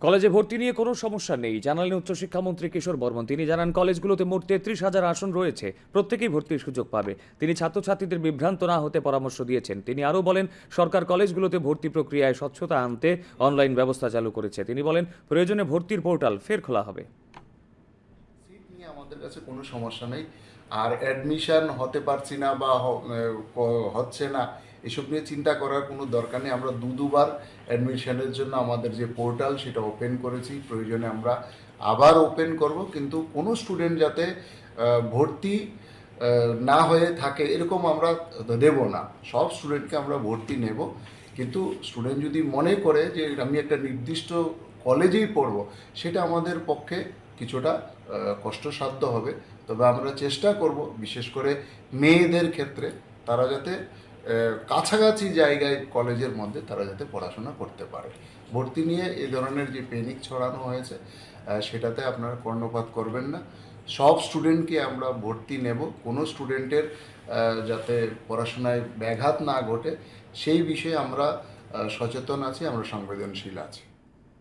কলেজে ভর্তি নিয়ে কোনো সমস্যা নেই। জানালেন উচ্চশিক্ষামন্ত্রী কিশোর বর্মন। তিনি জানান, কলেজগুলোতে মোট তেত্রিশ হাজার আসন রয়েছে। প্রত্যেকেই ভর্তির সুযোগ পাবে। তিনি ছাত্রছাত্রীদের বিভ্রান্ত না হতে পরামর্শ দিয়েছেন। তিনি আরও বলেন, সরকার কলেজগুলোতে ভর্তি প্রক্রিয়ায় স্বচ্ছতা আনতে অনলাইন ব্যবস্থা চালু করেছে। তিনি বলেন, প্রয়োজনে ভর্তির পোর্টাল ফের খোলা হবে। সিট নিয়ে আমাদের কাছে কোনো সমস্যা নেই। আর অ্যাডমিশন হতে পারছি না বা হচ্ছে না, এসব নিয়ে চিন্তা করার কোনো দরকার নেই। আমরা দু, দুবার অ্যাডমিশনের জন্য আমাদের যে পোর্টাল সেটা ওপেন করেছি। প্রয়োজনে আমরা আবার ওপেন করব। কিন্তু কোনো স্টুডেন্ট যাতে ভর্তি না হয়ে থাকে এরকম আমরা দেব না। সব স্টুডেন্টকে আমরা ভর্তি নেব। কিন্তু স্টুডেন্ট যদি মনে করে যে আমি একটা নির্দিষ্ট কলেজেই পড়ব, সেটা আমাদের পক্ষে কিছুটা কষ্টসাধ্য হবে। তবে আমরা চেষ্টা করব, বিশেষ করে মেয়েদের ক্ষেত্রে, তারা যাতে কাছাকাছি জায়গায় কলেজের মধ্যে তারা যাতে পড়াশোনা করতে পারে। ভর্তি নিয়ে এই ধরনের যে পেনিক ছড়ানো হয়েছে সেটাতে আপনারা কর্ণপাত করবেন না। সব স্টুডেন্টকে আমরা ভর্তি নেব। কোনো স্টুডেন্টের যাতে পড়াশোনায় ব্যাঘাত না ঘটে, সেই বিষয়ে আমরা সচেতন আছি, আমরা সংবেদনশীল আছি।